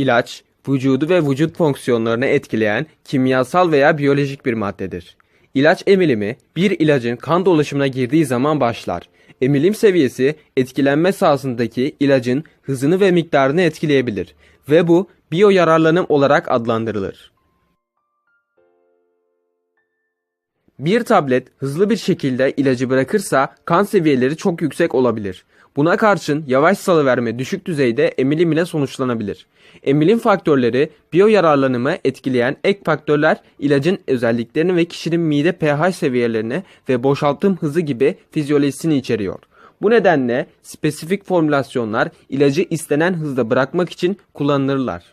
İlaç, vücudu ve vücut fonksiyonlarını etkileyen kimyasal veya biyolojik bir maddedir. İlaç emilimi bir ilacın kan dolaşımına girdiği zaman başlar. Emilim seviyesi etkilenme sahasındaki ilacın hızını ve miktarını etkileyebilir ve bu biyoyararlanım olarak adlandırılır. Bir tablet hızlı bir şekilde ilacı bırakırsa kan seviyeleri çok yüksek olabilir. Buna karşın yavaş salıverme düşük düzeyde emilim ile sonuçlanabilir. Emilim faktörleri biyoyararlanımı etkileyen ek faktörler ilacın özelliklerini ve kişinin mide pH seviyelerini ve boşaltım hızı gibi fizyolojisini içeriyor. Bu nedenle spesifik formülasyonlar ilacı istenen hızda bırakmak için kullanılırlar.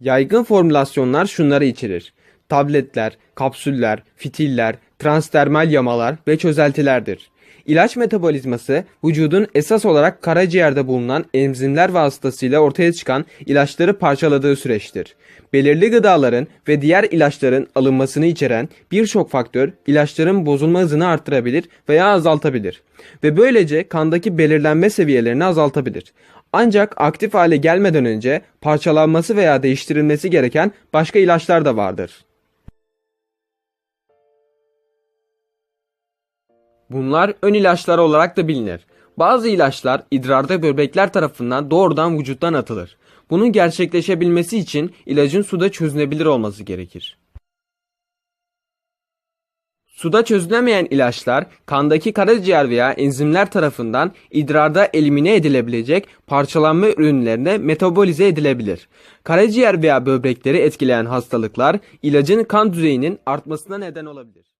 Yaygın formülasyonlar şunları içerir. Tabletler, kapsüller, fitiller, transdermal yamalar ve çözeltilerdir. İlaç metabolizması vücudun esas olarak karaciğerde bulunan enzimler vasıtasıyla ortaya çıkan ilaçları parçaladığı süreçtir. Belirli gıdaların ve diğer ilaçların alınmasını içeren birçok faktör ilaçların bozulma hızını arttırabilir veya azaltabilir ve böylece kandaki belirlenme seviyelerini azaltabilir. Ancak aktif hale gelmeden önce parçalanması veya değiştirilmesi gereken başka ilaçlar da vardır. Bunlar ön ilaçlar olarak da bilinir. Bazı ilaçlar idrarda böbrekler tarafından doğrudan vücuttan atılır. Bunun gerçekleşebilmesi için ilacın suda çözünebilir olması gerekir. Suda çözülemeyen ilaçlar kandaki karaciğer veya enzimler tarafından idrarda elimine edilebilecek parçalanma ürünlerine metabolize edilebilir. Karaciğer veya böbrekleri etkileyen hastalıklar ilacın kan düzeyinin artmasına neden olabilir.